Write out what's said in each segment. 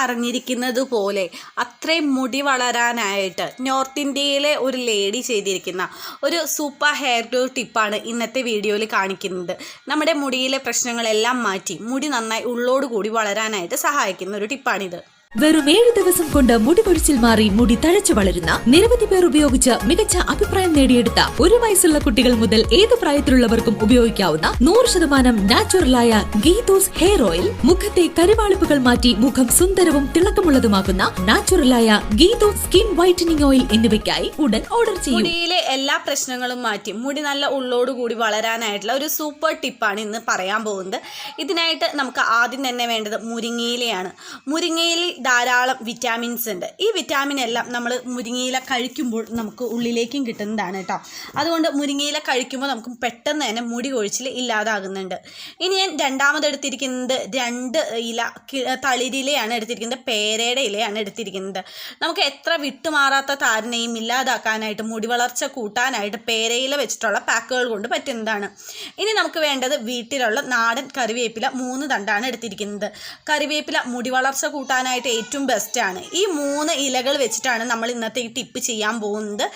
പറഞ്ഞിരിക്കുന്നത് പോലെ അത്രയും മുടി വളരാനായിട്ട് നോർത്ത് ഇന്ത്യയിലെ ഒരു ലേഡി ചെയ്തിരിക്കുന്ന ഒരു സൂപ്പർ ഹെയർ ഗ്രോ ടിപ്പാണ് ഇന്നത്തെ വീഡിയോയിൽ കാണിക്കുന്നത്. നമ്മുടെ മുടിയിലെ പ്രശ്നങ്ങളെല്ലാം മാറ്റി മുടി നന്നായി ഉള്ളോട് കൂടി വളരാനായിട്ട് സഹായിക്കുന്ന ഒരു ടിപ്പാണിത്. വെറും ഏഴ് ദിവസം കൊണ്ട് മുടി പൊഴിച്ചിൽ മാറി മുടി തഴച്ചു വളരുന്ന നിരവധി പേർ ഉപയോഗിച്ച് മികച്ച അഭിപ്രായം നേടിയെടുത്ത ഒരു വയസ്സുള്ള കുട്ടികൾ മുതൽ ഏത് പ്രായത്തിലുള്ളവർക്കും ഉപയോഗിക്കാവുന്ന നൂറ് ശതമാനം നാച്ചുറലായ ഗീതോസ് ഹെയർ ഓയിൽ മുഖത്തെ കരുവാളിപ്പുകൾ മാറ്റി മുഖം സുന്ദരവും തിളക്കമുള്ളതുമാക്കുന്ന നാച്ചുറലായ ഗീതോസ് സ്കിൻ വൈറ്റനിങ് ഓയിൽ എന്നിവയ്ക്കായി ഉടൻ ഓർഡർ ചെയ്യും. മുടിയിലെ എല്ലാ പ്രശ്നങ്ങളും മാറ്റി മുടി നല്ല ഉള്ളോട് കൂടി വളരാനായിട്ടുള്ള ഒരു സൂപ്പർ ടിപ്പാണ് ഇന്ന് പറയാൻ പോകുന്നത്. ഇതിനായിട്ട് നമുക്ക് ആദ്യം തന്നെ വേണ്ടത് മുരിങ്ങയിലയാണ്. മുരിങ്ങയിലയിൽ ധാരാളം വിറ്റാമിൻസ് ഉണ്ട്. ഈ വിറ്റാമിൻ എല്ലാം നമ്മൾ മുരിങ്ങയില കഴിക്കുമ്പോൾ നമുക്ക് ഉള്ളിലേക്കും കിട്ടുന്നതാണ് കേട്ടോ. അതുകൊണ്ട് മുരിങ്ങയില കഴിക്കുമ്പോൾ നമുക്ക് പെട്ടെന്ന് തന്നെ മുടി കൊഴിച്ചിൽ ഇല്ലാതാകുന്നുണ്ട്. ഇനി ഞാൻ രണ്ടാമത് എടുത്തിരിക്കുന്നത് രണ്ട് ഇല തളിരിലയാണ് എടുത്തിരിക്കുന്നത് പേരയുടെ ഇലയാണ് എടുത്തിരിക്കുന്നത്. നമുക്ക് എത്ര വിട്ടുമാറാത്ത താരനെയും ഇല്ലാതാക്കാനായിട്ട് മുടി വളർച്ച കൂട്ടാനായിട്ട് പേരയില വെച്ചിട്ടുള്ള പാക്കുകൾ കൊണ്ട് പറ്റുന്നതാണ്. ഇനി നമുക്ക് വേണ്ടത് വീട്ടിലുള്ള നാടൻ കറിവേപ്പില മൂന്ന് തണ്ടാണ് എടുത്തിരിക്കുന്നത്. കറിവേപ്പില മുടി വളർച്ച കൂട്ടാനായിട്ട് ഏറ്റവും ബെസ്റ്റാണ് ഈ മൂന്ന് ഇലകൾ വെച്ചിട്ടാണ് നമ്മൾ ഇന്നത്തെ ഈ ടിപ്പ് ചെയ്യാൻ പോകുന്നത്.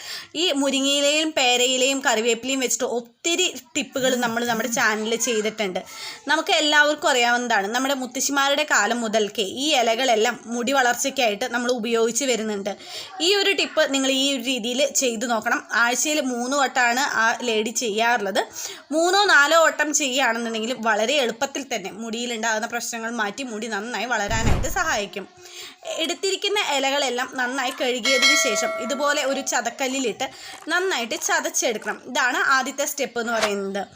ഈ മുരിങ്ങയിലയും പേരയിലയും കറിവേപ്പിലയും വെച്ചിട്ട് ഒത്തിരി ടിപ്പുകൾ നമ്മൾ നമ്മുടെ ചാനലിൽ ചെയ്തിട്ടുണ്ട്. നമുക്ക് എല്ലാവർക്കും അറിയാവുന്നതാണ് നമ്മുടെ മുത്തശ്ശിമാരുടെ കാലം മുതൽക്കേ ഈ ഇലകളെല്ലാം മുടി വളർച്ചയ്ക്കായിട്ട് നമ്മൾ ഉപയോഗിച്ച് വരുന്നുണ്ട്. ഈ ഒരു ടിപ്പ് നിങ്ങൾ ഈ ഒരു രീതിയിൽ ചെയ്തു നോക്കണം. ആഴ്ചയിൽ മൂന്ന് വട്ടമാണ് ആ ലേഡി ചെയ്യാറുള്ളത്. മൂന്നോ നാലോ വട്ടം ചെയ്യുകയാണെന്നുണ്ടെങ്കിൽ വളരെ എളുപ്പത്തിൽ തന്നെ മുടിയിലുണ്ടാകുന്ന പ്രശ്നങ്ങൾ മാറ്റി മുടി നന്നായി വളരാനായിട്ട് സഹായിക്കും. എടുത്തിരിക്കുന്ന ഇലകളെല്ലാം നന്നായി കഴുകിയതിന് ശേഷം ഇതുപോലെ ഒരു ചതക്കല്ലിലിട്ട് നന്നായിട്ട് ചതച്ചെടുക്കണം. ഇതാണ് ആദ്യത്തെ സ്റ്റെപ്പ്. എന്ന് പറയുന്നത്.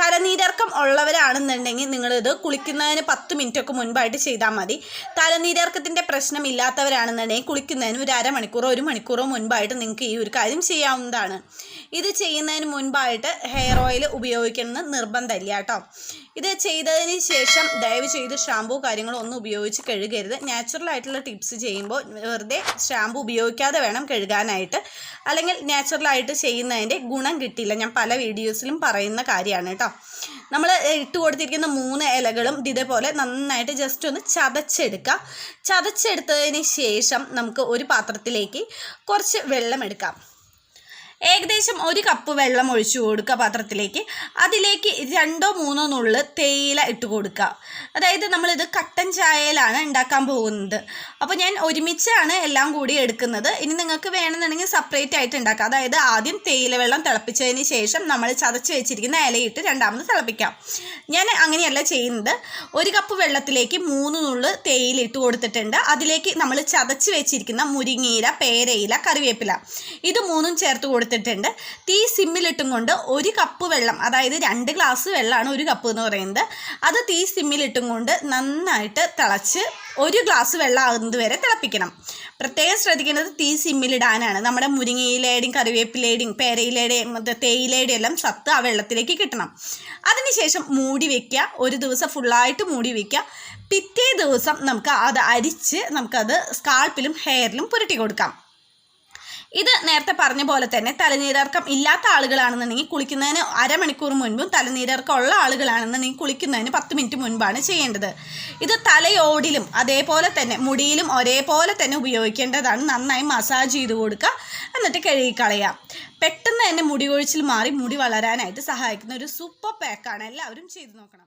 തലനീരർക്കം ഉള്ളവരാണെന്നുണ്ടെങ്കിൽ നിങ്ങളിത് കുളിക്കുന്നതിന് പത്ത് മിനിറ്റൊക്കെ മുൻപായിട്ട് ചെയ്താൽ മതി. തലനീരർക്കത്തിന്റെ പ്രശ്നം ഇല്ലാത്തവരാണെന്നുണ്ടെങ്കിൽ കുളിക്കുന്നതിന് ഒരു അരമണിക്കൂറോ ഒരു മണിക്കൂറോ മുൻപായിട്ട് നിങ്ങൾക്ക് ഈ ഒരു കാര്യം ചെയ്യാവുന്നതാണ്. ഇത് ചെയ്യുന്നതിന് മുൻപായിട്ട് ഹെയർ ഓയിൽ ഉപയോഗിക്കണമെന്ന് നിർബന്ധമില്ല കേട്ടോ. ഇത് ചെയ്തതിന് ശേഷം ദയവ് ചെയ്ത് ഷാമ്പൂ കാര്യങ്ങളൊന്നും ഉപയോഗിച്ച് കഴുകരുത്. നാച്ചുറൽ ആയിട്ടുള്ള ടിപ്സ് ചെയ്യുമ്പോൾ വെറുതെ ഷാമ്പൂ ഉപയോഗിക്കാതെ വേണം കഴുകാനായിട്ട്. അല്ലെങ്കിൽ നാച്ചുറലായിട്ട് ചെയ്യുന്നതിന്റെ ഗുണം കിട്ടില്ല ഞാൻ പല വീഡിയോസിലും പറയുന്ന കാര്യമാണ് കേട്ടോ. നമ്മൾ ഇട്ട് കൊടുത്തിരിക്കുന്ന മൂന്ന് ഇലകളും ഇതേപോലെ നന്നായിട്ട് ജസ്റ്റ് ഒന്ന് ചതച്ചെടുക്കുക ചതച്ചെടുത്തതിന് ശേഷം നമുക്ക് ഒരു പാത്രത്തിലേക്ക് കുറച്ച് വെള്ളം എടുക്കാം. ഏകദേശം ഒരു കപ്പ് വെള്ളം ഒഴിച്ചു കൊടുക്കുക പാത്രത്തിലേക്ക്. അതിലേക്ക് രണ്ടോ മൂന്നോ നുള്ള് തേയില ഇട്ട് കൊടുക്കുക. അതായത് നമ്മളിത് കട്ടൻ ചായയിലാണ് ഉണ്ടാക്കാൻ പോകുന്നത്. അപ്പോൾ ഞാൻ ഒരുമിച്ചാണ് എല്ലാം കൂടി എടുക്കുന്നത്. ഇനി നിങ്ങൾക്ക് വേണമെന്നുണ്ടെങ്കിൽ സെപ്പറേറ്റ് ആയിട്ട് ഉണ്ടാക്കാം. അതായത് ആദ്യം തേയില വെള്ളം തിളപ്പിച്ചതിന് ശേഷം നമ്മൾ ചതച്ച് വെച്ചിരിക്കുന്ന ഇലയിട്ട് രണ്ടാമത് തിളപ്പിക്കാം. ഞാൻ അങ്ങനെയല്ല ചെയ്യുന്നത്. ഒരു കപ്പ് വെള്ളത്തിലേക്ക് മൂന്ന് നുള്ള് തേയില ഇട്ട് കൊടുത്തിട്ടുണ്ട്. അതിലേക്ക് നമ്മൾ ചതച്ച് വെച്ചിരിക്കുന്ന മുരിങ്ങയില പേരയില കറിവേപ്പില. ഇത് മൂന്നും ചേർത്ത് കൊടുത്തിട്ടുണ്ട് തീ സിമ്മിലിട്ടും കൊണ്ട് ഒരു കപ്പ് വെള്ളം അതായത് രണ്ട് ഗ്ലാസ് വെള്ളമാണ് ഒരു കപ്പ് എന്ന് പറയുന്നത്. അത് തീ സിമ്മിലിട്ടും കൊണ്ട് നന്നായിട്ട് തിളച്ച് ഒരു ഗ്ലാസ് വെള്ളം ആകുന്നത് വരെ തിളപ്പിക്കണം. പ്രത്യേകം ശ്രദ്ധിക്കേണ്ടത് തീ സിമ്മിലിടാനാണ് നമ്മുടെ മുരിങ്ങയിലയുടെയും കറിവേപ്പിലയുടെയും പേരയിലയുടെയും മറ്റേ തേയിലയുടെയും എല്ലാം സത്ത് ആ വെള്ളത്തിലേക്ക് കിട്ടണം. അതിനുശേഷം മൂടി വെക്കുക. ഒരു ദിവസം ഫുള്ളായിട്ട് മൂടി വെക്കുക. പിറ്റേ ദിവസം നമുക്ക് അത് അരിച്ച് നമുക്കത് സ്കാൾപ്പിലും ഹെയറിലും പുരട്ടി കൊടുക്കാം. ഇത് നേരത്തെ പറഞ്ഞ പോലെ തന്നെ തലനീരർക്കം ഇല്ലാത്ത ആളുകളാണെന്നുണ്ടെങ്കിൽ കുളിക്കുന്നതിന് അരമണിക്കൂർ മുൻപും തലനീരർക്കം ഉള്ള ആളുകളാണെന്നുണ്ടെങ്കിൽ കുളിക്കുന്നതിന് പത്ത് മിനിറ്റ് മുൻപാണ് ചെയ്യേണ്ടത്. ഇത് തലയോടിലും അതേപോലെ തന്നെ മുടിയിലും ഒരേപോലെ തന്നെ ഉപയോഗിക്കേണ്ടതാണ്. നന്നായി മസാജ് ചെയ്ത് കൊടുക്കുക. എന്നിട്ട് കഴുകിക്കളയാം പെട്ടെന്ന് തന്നെ മുടി കൊഴിച്ചിൽ മാറി മുടി വളരാനായിട്ട് സഹായിക്കുന്ന ഒരു സൂപ്പർ പാക്കാണ് എല്ലാവരും ചെയ്തു നോക്കണം.